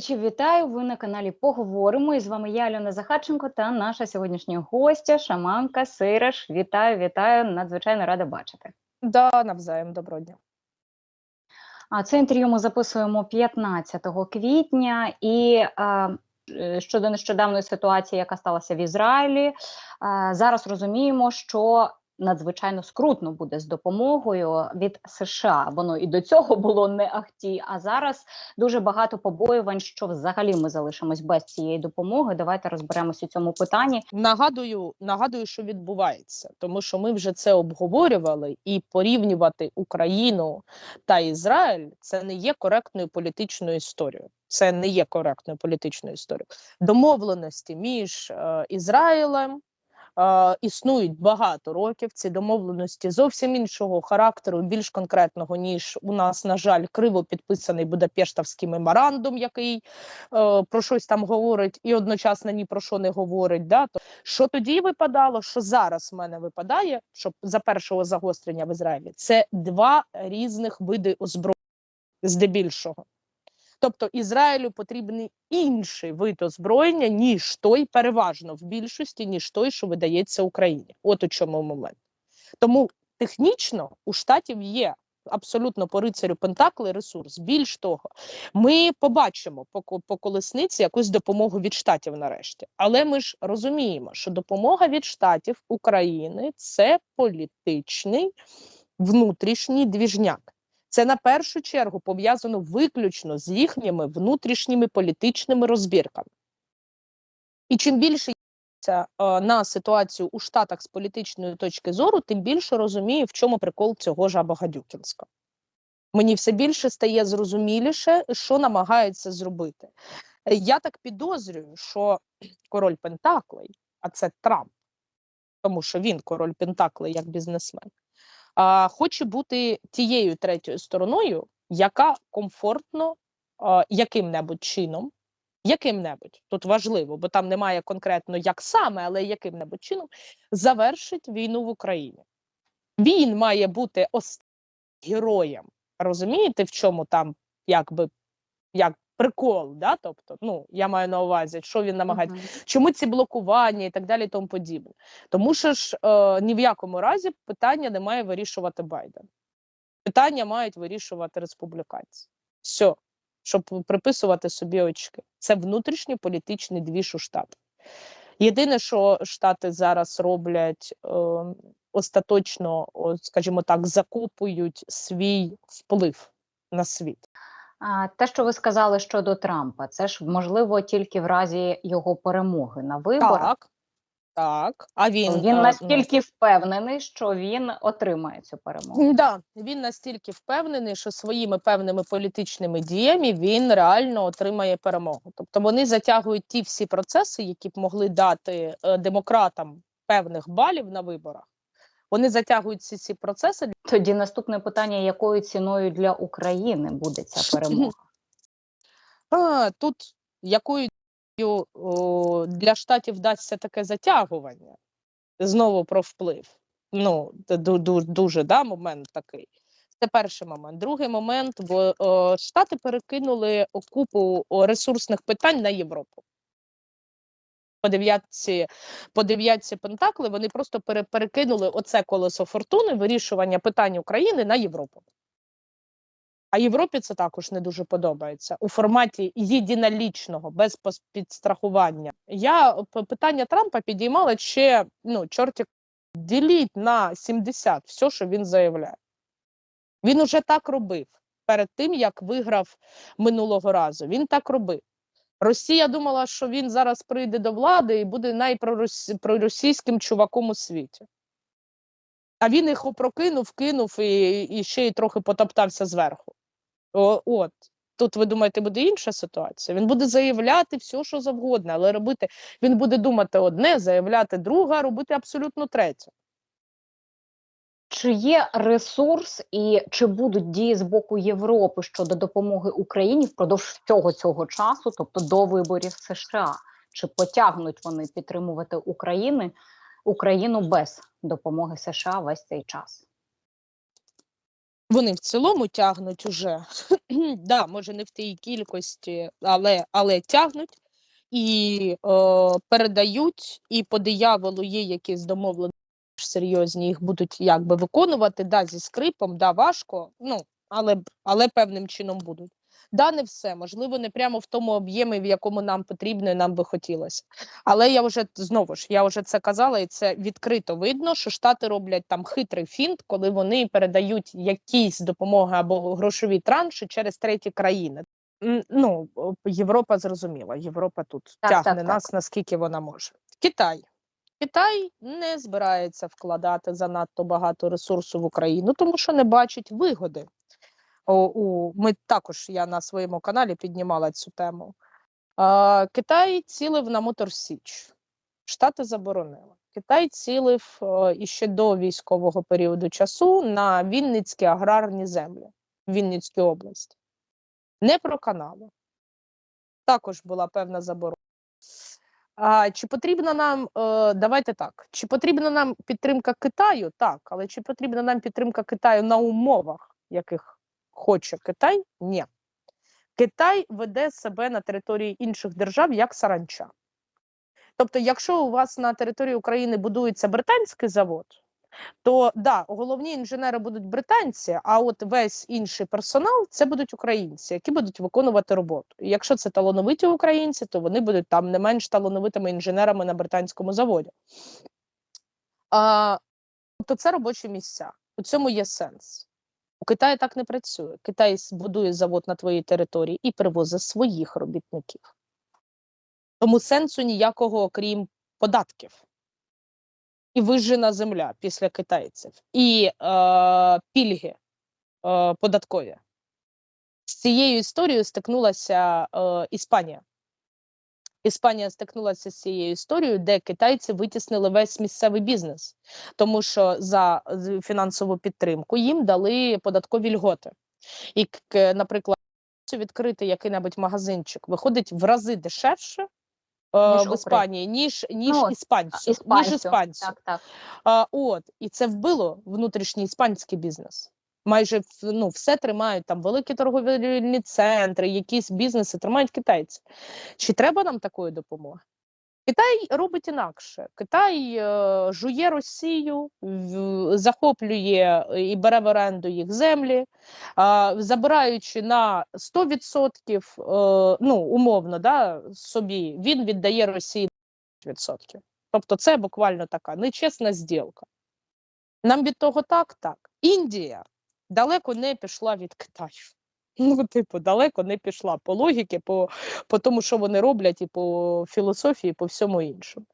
Глядачів вітаю! Ви на каналі Поговоримо. І з вами я, Альона Захарченко, та наша сьогоднішня гостя, шаманка Сираш. Вітаю, вітаю! Надзвичайно рада бачити. Да, навзаєм, доброго дня. А це інтерв'ю ми записуємо 15 квітня, і а, е, щодо нещодавної ситуації, яка сталася в Ізраїлі, а, зараз розуміємо, що надзвичайно скрутно буде з допомогою від США. Воно і до цього було не ахті. А зараз дуже багато побоювань, що взагалі ми залишимось без цієї допомоги. Давайте розберемось у цьому питанні. Нагадую, нагадую, що відбувається, тому що ми вже це обговорювали, і порівнювати Україну та Ізраїль це не є коректною політичною історією. Це не є коректною політичною історією. Домовленості між е, Ізраїлем. Існують багато років. Ці домовленості зовсім іншого характеру, більш конкретного ніж у нас, на жаль, криво підписаний Будапештовський меморандум, який е, про щось там говорить, і одночасно ні про що не говорить. Да? То що тоді випадало? Що зараз в мене випадає, щоб за першого загострення в Ізраїлі це два різних види озброєння здебільшого. Тобто Ізраїлю потрібний інший вид озброєння, ніж той, переважно в більшості, ніж той, що видається Україні. От у чому момент. Тому технічно у штатів є абсолютно по рицарю Пентакли ресурс. Більш того, ми побачимо по, по колесниці якусь допомогу від штатів нарешті. Але ми ж розуміємо, що допомога від штатів України це політичний внутрішній двіжняк. Це на першу чергу пов'язано виключно з їхніми внутрішніми політичними розбірками. І чим більше я е, на ситуацію у Штатах з політичної точки зору, тим більше розумію, в чому прикол цього жаба Гадюкінського. Мені все більше стає зрозуміліше, що намагаються зробити. Я так підозрюю, що король Пентаклей, а це Трамп, тому що він король Пентаклей як бізнесмен, а, хоче бути тією третьою стороною, яка комфортно а, яким-небудь чином, яким-небудь тут важливо, бо там немає конкретно як саме, але яким-небудь чином завершить війну в Україні. Він має бути останнім героєм. Розумієте, в чому там якби як прикол? Да? Тобто, ну я маю на увазі, що він намагається Мгм. чому ці блокування і так далі, і тому подібне. Тому що ж е, ні в якому разі питання не має вирішувати Байден. Питання мають вирішувати республіканці. Все, щоб приписувати собі очки. Це внутрішній політичний двіж у Штатах. Єдине, що Штати зараз роблять е, остаточно, о, скажімо так, закупують свій вплив на світ. А те, що ви сказали щодо Трампа, це ж можливо тільки в разі його перемоги на виборах. Так, так. А він, Він е, ну, впевнений, що він отримає цю перемогу. Да, він настільки впевнений, що своїми певними політичними діями він реально отримає перемогу. Тобто вони затягують ті всі процеси, які б могли дати е, демократам певних балів на виборах. Вони затягують ці ці процеси. Тоді наступне питання: якою ціною для України буде ця перемога? А, тут якою о, для штатів вдасться таке затягування знову про вплив. Ну, дуже да, момент такий. Це перший момент. Другий момент, бо о, Штати перекинули купу ресурсних питань на Європу. По дев'ятці, Пентакли вони просто перекинули оце колесо фортуни, вирішування питань України на Європу. А Європі це також не дуже подобається у форматі єдинолічного, без підстрахування. Я питання Трампа підіймала ще ну, чорті діліть на 70 все, що він заявляє. Він уже так робив перед тим, як виграв минулого разу. Він так робив. Росія думала, що він зараз прийде до влади і буде найпроросійським чуваком у світі. А він їх опрокинув, кинув і, і ще й трохи потоптався зверху. О, от. Тут ви думаєте, буде інша ситуація. Він буде заявляти все, що завгодно, але робити він буде думати одне, заявляти друге, а робити абсолютно третє. Чи є ресурс і чи будуть дії з боку Європи щодо допомоги Україні впродовж всього цього часу, тобто до виборів США? Чи потягнуть вони підтримувати України Україну без допомоги США весь цей час? Вони в цілому тягнуть уже, да, може не в тій кількості, але, але тягнуть і е, передають, і по дияволу є якісь домовлені серйозні, їх будуть якби виконувати, да, зі скрипом, да, важко, ну, але, але певним чином будуть. Да, не все, можливо, не прямо в тому об'ємі, в якому нам потрібно і нам би хотілося. Але я вже знову ж я вже це казала, і це відкрито видно, що Штати роблять там хитрий фінт, коли вони передають якісь допомоги або грошові транші через треті країни. Ну, Європа зрозуміла. Європа тут Так, тягне так, нас наскільки вона може. Китай. Китай не збирається вкладати занадто багато ресурсу в Україну, тому що не бачить вигоди. О, у, ми також я на своєму каналі піднімала цю тему. Китай цілив на Мотор Січ. Штати заборонили. Китай цілив е, іще до військового періоду часу на Вінницькі аграрні землі Вінницькій області. Не проканало. Також була певна заборона. А, чи потрібна нам, е, давайте так, чи потрібна нам підтримка Китаю? Так, але чи потрібна нам підтримка Китаю на умовах, яких хоче Китай? Ні. Китай веде себе на території інших держав як саранча. Тобто, якщо у вас на території України будується британський завод, то да, головні інженери будуть британці, а от весь інший персонал це будуть українці, які будуть виконувати роботу. І якщо це талановиті українці, то вони будуть там не менш талановитими інженерами на британському заводі. А, тобто це робочі місця. У цьому є сенс. У Китаї так не працює. Китай будує завод на твоїй території і привозить своїх робітників. Тому сенсу ніякого, окрім податків. І вижжена земля після китайців, і е, пільги е, податкові. З цією історією стикнулася е, Іспанія. Іспанія стикнулася з цією історією, де китайці витіснили весь місцевий бізнес, тому що за фінансову підтримку їм дали податкові льготи. І, наприклад, відкрити який-небудь магазинчик виходить в рази дешевше Ніж в Іспанії, ніж, ніж Ну, іспанцю, Іспанцю. ніж іспанцю. Так, так. А, от, і це вбило внутрішній іспанський бізнес. Майже ну, все тримають там великі торговельні центри, якісь бізнеси тримають китайці. Чи треба нам такої допомоги? Китай робить інакше. Китай е, жує Росію, захоплює і бере в оренду їх землі, забираючи на 100%, е, ну умовно, да, собі, він віддає Росії 10%. Тобто це буквально така нечесна зділка. Нам від того так, так. Індія далеко не пішла від Китаю. Ну, типу, далеко не пішла по логіки, по, по тому, що вони роблять, і по філософії, і по всьому іншому.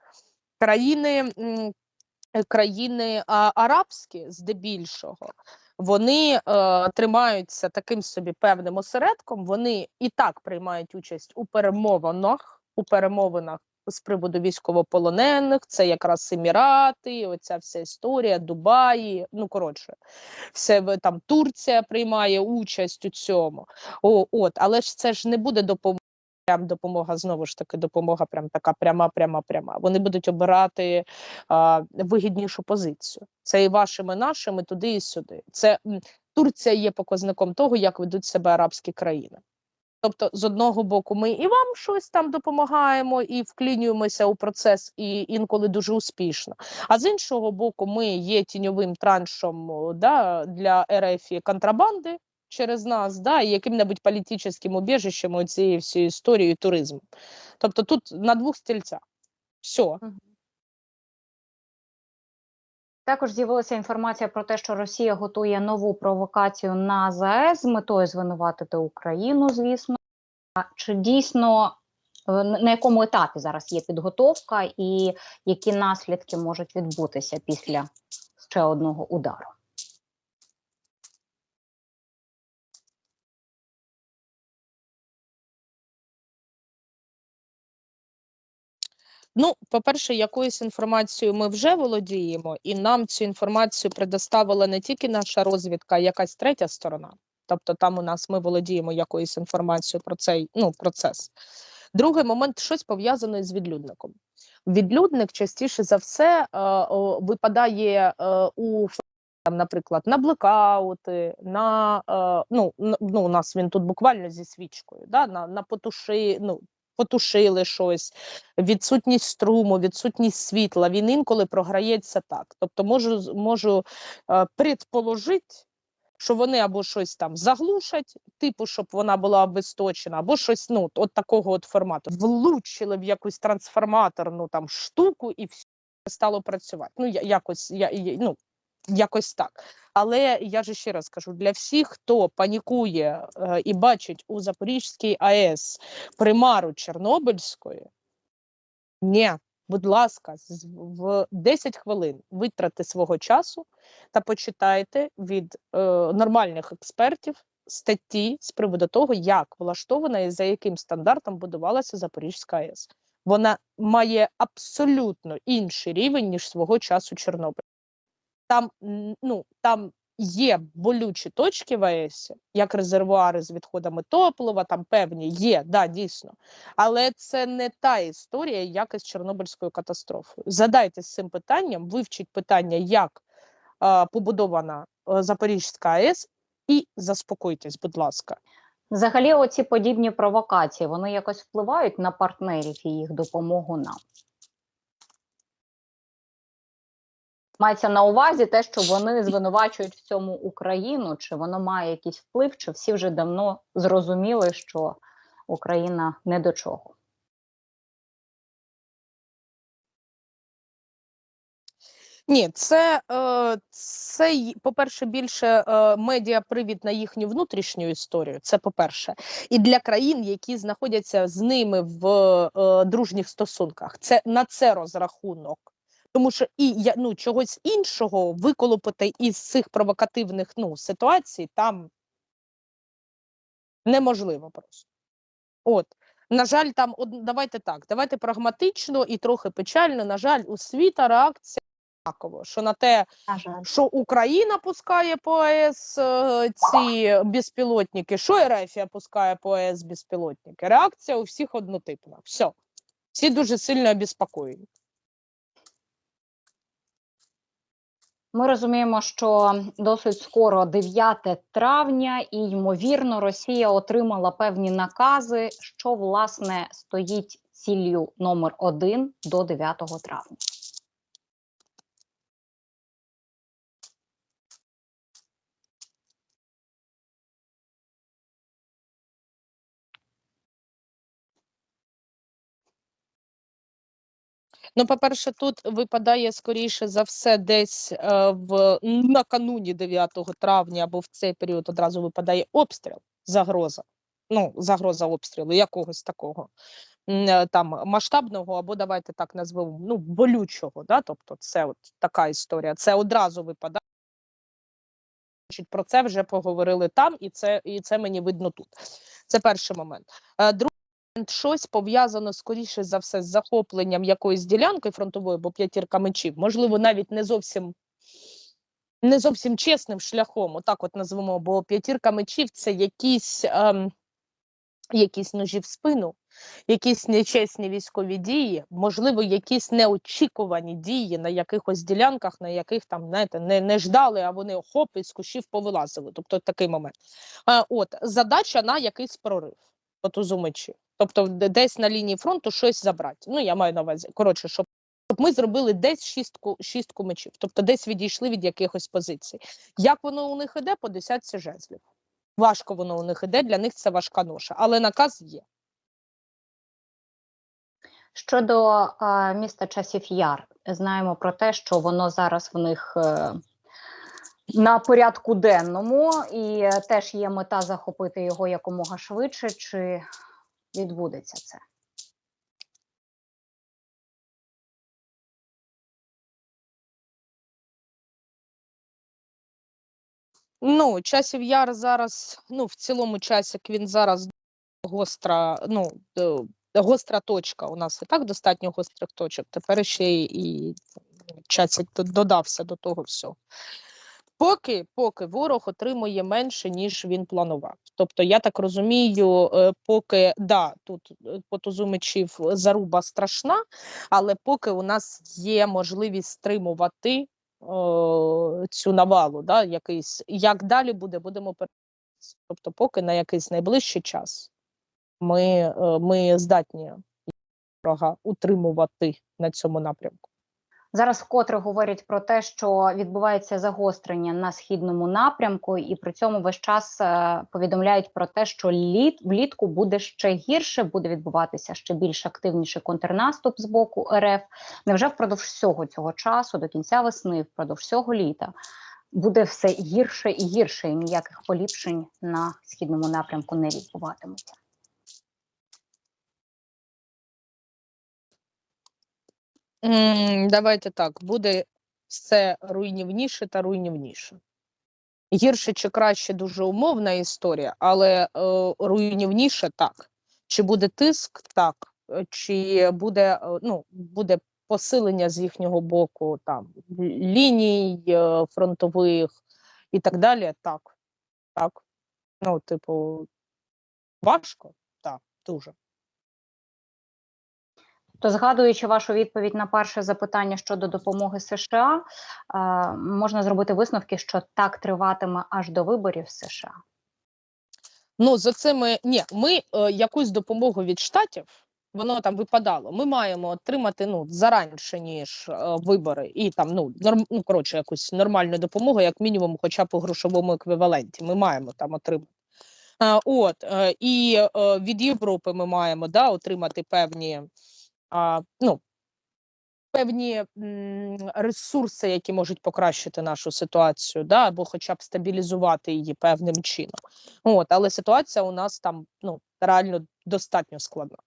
Країни, країни арабські, здебільшого, вони е, тримаються таким собі певним осередком. Вони і так приймають участь у перемовинах, у перемовинах з приводу військовополонених. Це якраз Емірати, оця вся історія, Дубаї. Ну коротше, все там Турція приймає участь у цьому. О, от, але ж це ж не буде допомога. Прям допомога знову ж таки, допомога прям така пряма, пряма, пряма. Вони будуть обирати а, вигіднішу позицію. Це і вашими, нашими, туди і сюди. Це Турція є показником того, як ведуть себе арабські країни. Тобто, з одного боку, ми і вам щось там допомагаємо, і вклінюємося у процес, і інколи дуже успішно. А з іншого боку, ми є тіньовим траншом да, для РФ контрабанди через нас, да, і яким-небудь політичним убіжищем цієї всієї історії туризму. Тобто тут на двох стільцях. Все. Також з'явилася інформація про те, що Росія готує нову провокацію на ЗАЕС з метою звинуватити Україну, звісно. Чи дійсно е, на на якому етапі зараз є підготовка, і які наслідки можуть відбутися після ще одного удару? Ну, по-перше, якоюсь інформацією ми вже володіємо, і нам цю інформацію предоставила не тільки наша розвідка, а якась третя сторона. Тобто, там у нас ми володіємо якоюсь інформацією про цей ну, процес. Другий момент щось пов'язане з відлюдником. Відлюдник частіше за все е, випадає е, у там, наприклад, на блекаути, на е, ну, ну, у нас він тут буквально зі свічкою, да, на, на потуши, ну, потушили щось, відсутність струму, відсутність світла. Він інколи програється так. Тобто, можу, можу е, предположити, що вони або щось там заглушать, типу, щоб вона була обесточена, або щось ну, от такого от формату. Влучили в якусь трансформаторну там штуку і все стало працювати. Ну, я, якось, я, я, ну, якось так. Але я же ще раз кажу: для всіх, хто панікує е, і бачить у Запорізькій АЕС примару Чорнобильської, ні, будь ласка, в 10 хвилин витрати свого часу та почитайте від е, нормальних експертів статті з приводу того, як влаштована і за яким стандартом будувалася Запорізька АЕС. Вона має абсолютно інший рівень, ніж свого часу Чорнобиль. Там, ну, там є болючі точки в АЕСі, як резервуари з відходами топлива, там певні є, да, дійсно. Але це не та історія, як із Чорнобильською катастрофою. Задайтесь цим питанням, вивчіть питання, як е, побудована Запорізька АЕС, і заспокойтесь, будь ласка. Взагалі, оці подібні провокації вони якось впливають на партнерів і їх допомогу нам. Мається на увазі те, що вони звинувачують в цьому Україну, чи воно має якийсь вплив, чи всі вже давно зрозуміли, що Україна не до чого. Ні, це, е, це й- по-перше, більше е, медіапривід на їхню внутрішню історію. Це по-перше, і для країн, які знаходяться з ними в е, дружніх стосунках. Це на це розрахунок. Тому що і я ну чогось іншого виколопати із цих провокативних ну ситуацій там неможливо просто. От. На жаль, там од- давайте так, давайте прагматично і трохи печально. На жаль, у світа реакція однакова, що на те, що Україна пускає по АЕС е, ці безпілотники, що Ерефія пускає по АЕС безпілотники. Реакція у всіх однотипна. Все. Всі дуже сильно обеспокоєні. Ми розуміємо, що досить скоро 9 травня, і ймовірно, Росія отримала певні накази, що власне стоїть ціллю номер один до 9 травня. Ну, по-перше, тут випадає скоріше за все, десь е, в накануні 9 травня або в цей період одразу випадає обстріл, загроза. Ну, загроза обстрілу, якогось такого е, там масштабного, або давайте так назвемо, ну, болючого. Да? Тобто, це от така історія. Це одразу випадає. Про це вже поговорили там, і це, і це мені видно тут. Це перший момент. Е, Другий щось пов'язано скоріше за все з захопленням якоїсь ділянки фронтової, бо п'ятірка мечів, можливо, навіть не зовсім. Не зовсім чесним шляхом, отак от назвемо, бо п'ятірка мечів це якісь, ем, якісь ножі в спину, якісь нечесні військові дії, можливо, якісь неочікувані дії на якихось ділянках, на яких там, знаєте, не, не ждали, а вони хоп, із кущів повилазили. Тобто такий момент. Е, от задача на якийсь прорив по тузу мечів. Тобто, десь на лінії фронту щось забрати. Ну, я маю на увазі, коротше, щоб. Ми зробили десь шістку, шістку мечів, тобто десь відійшли від якихось позицій. Як воно у них іде по десятці жезлів? Важко воно у них іде, для них це важка ноша, але наказ є. Щодо е, міста Часів Яр, знаємо про те, що воно зараз в них е, на порядку денному, і е, теж є мета захопити його якомога швидше. Чи відбудеться це? Ну, часів яр зараз, ну, в цілому часик він зараз гостра, ну, е, гостра точка. У нас і так достатньо гострих точок. Тепер ще і часик додався до того всього. Поки, поки ворог отримує менше, ніж він планував. Тобто, я так розумію, е, поки да, тут е, по заруба страшна, але поки у нас є можливість стримувати е, е, цю навалу, да, якийсь як далі буде, будемо. Тобто, поки на якийсь найближчий час ми, ми здатні ворога утримувати на цьому напрямку. Зараз вкотре говорять про те, що відбувається загострення на східному напрямку, і при цьому весь час е, повідомляють про те, що літ влітку буде ще гірше, буде відбуватися ще більш активніший контрнаступ з боку РФ. Невже впродовж всього цього часу, до кінця весни, впродовж всього літа, буде все гірше і гірше, і ніяких поліпшень на східному напрямку не відбуватиметься? Давайте так, буде все руйнівніше та руйнівніше. Гірше чи краще дуже умовна історія, але е, руйнівніше так. Чи буде тиск? Так. Е, Чи буде, е, ну, буде посилення з їхнього боку там ліній е, фронтових і так далі? Так. Так. Ну, типу, важко? Так, дуже. То згадуючи вашу відповідь на перше запитання щодо допомоги США, е, можна зробити висновки, що так триватиме аж до виборів США. Ну, за цими ні, ми е, якусь допомогу від штатів, воно там випадало. Ми маємо отримати ну заранше, ніж е, вибори, і там ну норм, ну коротше, якусь нормальну допомогу, як мінімум, хоча б у грошовому еквіваленті. Ми маємо там отримати. Е, от е, і е, від Європи ми маємо да, отримати певні ну, певні ресурси, які можуть покращити нашу ситуацію, да, або хоча б стабілізувати її певним чином. От, але ситуація у нас там ну, реально достатньо складна.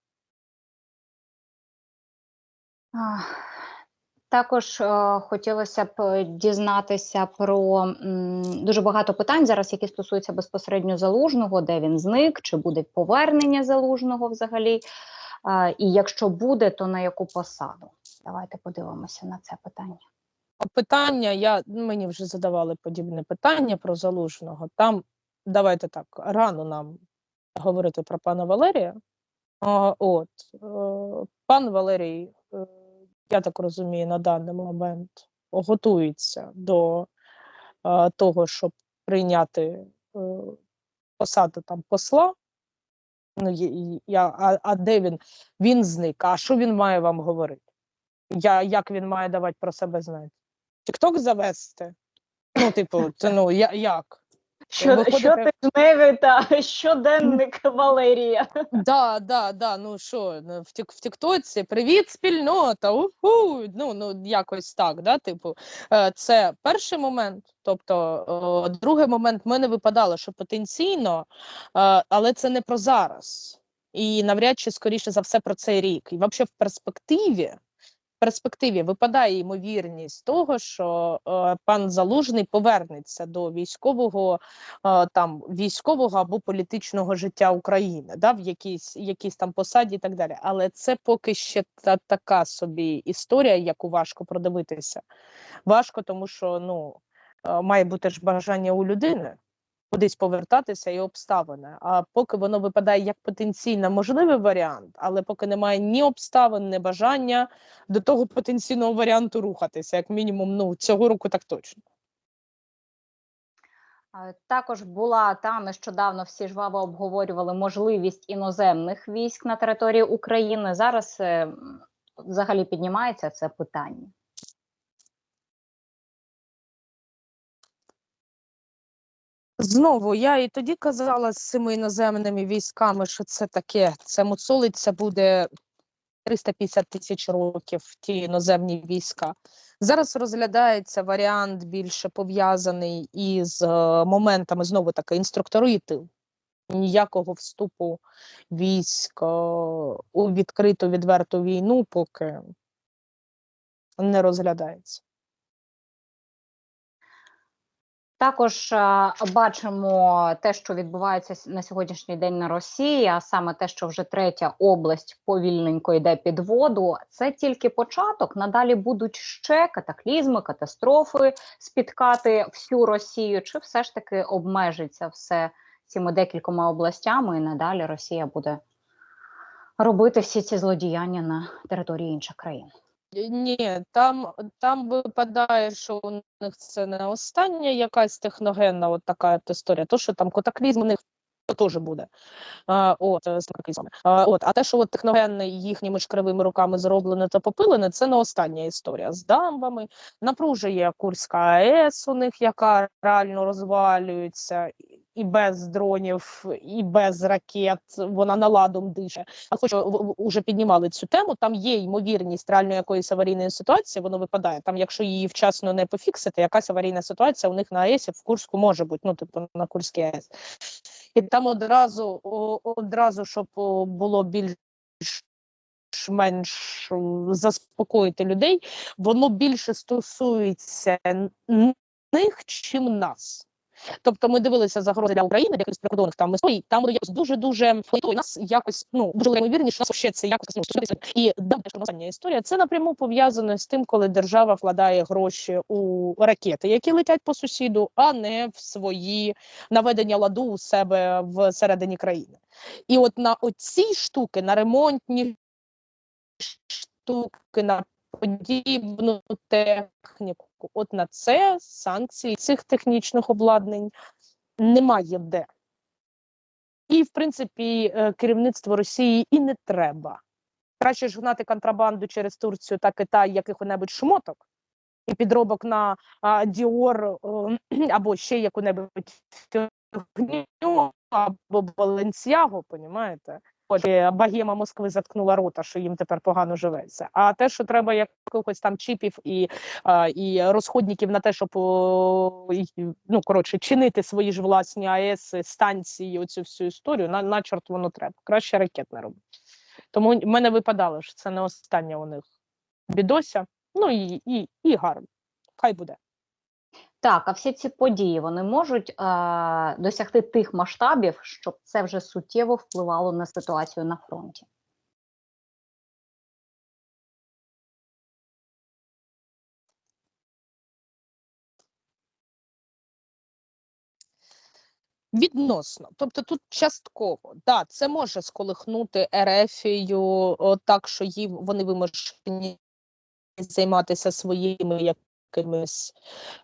Також е, хотілося б дізнатися про м, дуже багато питань зараз, які стосуються безпосередньо залужного, де він зник, чи буде повернення залужного взагалі. І якщо буде, то на яку посаду? Давайте подивимося на це питання. Питання, я мені вже задавали подібне питання про залужного. Там давайте так, рано нам говорити про пана Валерія. От е, пан Валерій, е, я так розумію, на даний момент готується до е, того, щоб прийняти посаду там посла. Ну, я, а, а де він? Він зник. А що він має вам говорити? Я, як він має давати про себе знати? Тікток завести? Ну, типу, це ну я, як? Що, щотижневий та щоденник Валерія? Да, да, да. Ну що, ну, в, тік, в Тіктоці привіт, спільнота. Уху! Ну, ну якось так, да, типу, е, це перший момент. Тобто, другий момент в мене випадало, що потенційно, е, але це не про зараз. І навряд чи скоріше за все про цей рік. І взагалі в перспективі. Перспективі випадає ймовірність того, що е, пан Залужний повернеться до військового е, там військового або політичного життя України, да, в якійсь, якійсь там посаді і так далі. Але це поки ще та така собі історія, яку важко продивитися. Важко, тому що ну е, має бути ж бажання у людини кудись повертатися і обставини. А поки воно випадає як потенційно можливий варіант, але поки немає ні обставин, ні бажання до того потенційного варіанту рухатися, як мінімум, ну цього року так точно. Також була та нещодавно всі жваво обговорювали можливість іноземних військ на території України. Зараз е, взагалі піднімається це питання. Знову я і тоді казала з цими іноземними військами, що це таке, це муцолиться буде 350 тисяч років ті іноземні війська. Зараз розглядається варіант більше пов'язаний із е, моментами знову таки інструктори тил. Ніякого вступу військ е, у відкриту відверту війну поки не розглядається. Також е, бачимо те, що відбувається на сьогоднішній день на Росії, а саме те, що вже третя область повільненько йде під воду. Це тільки початок. Надалі будуть ще катаклізми, катастрофи спіткати всю Росію, чи все ж таки обмежиться все цими декількома областями, і надалі Росія буде робити всі ці злодіяння на території інших країн. Ні, там, там випадає, що у них це не остання якась техногенна от така історія. То, що там катаклізм у них теж буде. А, от, е, з. А, от, а те, що от техногенне їхніми ж кривими руками зроблене та попилене, це не остання історія з дамбами. Напружує Курська АЕС у них, яка реально розвалюється і без дронів, і без ракет. Вона наладом дише. А хоч вже піднімали цю тему, там є ймовірність реально якоїсь аварійної ситуації, воно випадає. Там, якщо її вчасно не пофіксити, якась аварійна ситуація у них на АЕСі в Курську може бути, ну типу на Курській АЕС. І там одразу, одразу, щоб було більш менш заспокоїти людей, воно більше стосується них, чим нас. Тобто ми дивилися загрози для України, якихось прикордонних там історій, там якось дуже дуже у нас якось ну дуже ймовірніше, що нас ще це якось ну. І остання історія це напряму пов'язано з тим, коли держава вкладає гроші у ракети, які летять по сусіду, а не в свої наведення ладу у себе всередині країни. І от на оці штуки, на ремонтні штуки, на подібну техніку, от на це санкції цих технічних обладнань немає де. І, в принципі, е, керівництво Росії і не треба. Краще ж гнати контрабанду через Турцію та Китай яких-небудь шмоток і підробок на Діор або ще яку-небудь фігню, або Баленсіагу, понімаєте? От богема Москви заткнула рота, що їм тепер погано живеться. А те, що треба якихось там чіпів і, і розходників на те, щоб ну коротше чинити свої ж власні АЕС, станції, оцю всю історію, на, на чорт воно треба. Краще ракет не робити. Тому в мене випадало, що це не остання у них бідося. Ну і, і, і гарно. Хай буде. Так, а всі ці події вони можуть е, досягти тих масштабів, щоб це вже суттєво впливало на ситуацію на фронті. Відносно, тобто тут частково, да, це може сколихнути Ерефію так, що їм вони вимушені займатися своїми якимись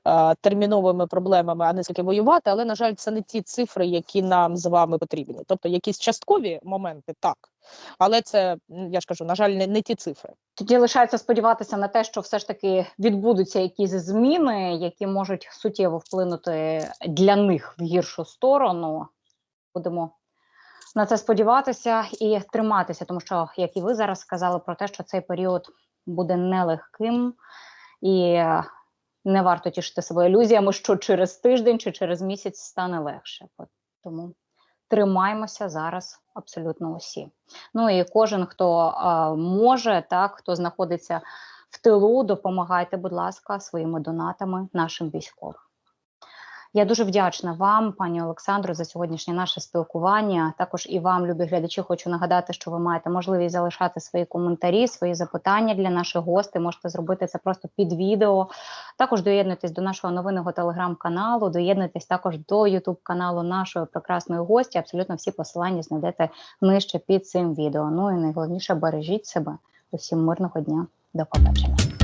е, терміновими проблемами, а не скільки воювати. Але на жаль, це не ті цифри, які нам з вами потрібні. Тобто, якісь часткові моменти, так, але це я ж кажу, на жаль, не, не ті цифри. Тоді лишається сподіватися на те, що все ж таки відбудуться якісь зміни, які можуть суттєво вплинути для них в гіршу сторону. Будемо на це сподіватися і триматися, тому що, як і ви зараз сказали, про те, що цей період буде нелегким, і не варто тішити себе ілюзіями, що через тиждень чи через місяць стане легше. От Тому тримаємося зараз абсолютно усі. Ну і кожен, хто а, може, так хто знаходиться в тилу, допомагайте, будь ласка, своїми донатами нашим військовим. Я дуже вдячна вам, пані Олександру, за сьогоднішнє наше спілкування. Також і вам, любі глядачі, хочу нагадати, що ви маєте можливість залишати свої коментарі, свої запитання для наших гостей. Можете зробити це просто під відео. Також доєднуйтесь до нашого новинного телеграм-каналу, доєднуйтесь також до Ютуб каналу нашої прекрасної гості. Абсолютно всі посилання знайдете нижче під цим відео. Ну і найголовніше бережіть себе. Усім мирного дня. До побачення.